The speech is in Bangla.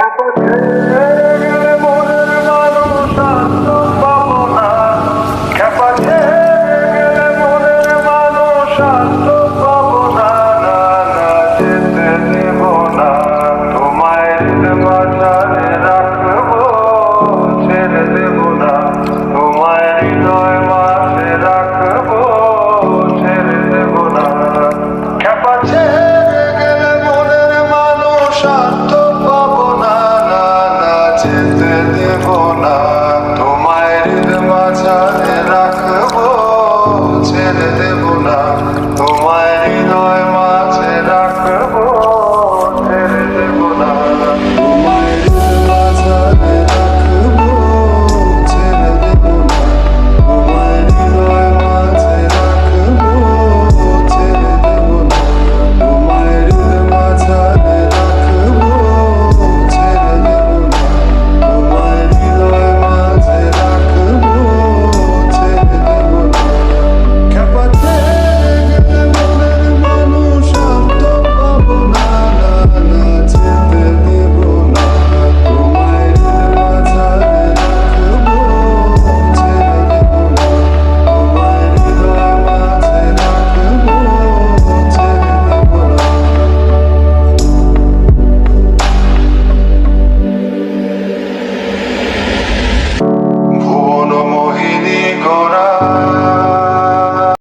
Shut up. যেতে দেব না। গোড়া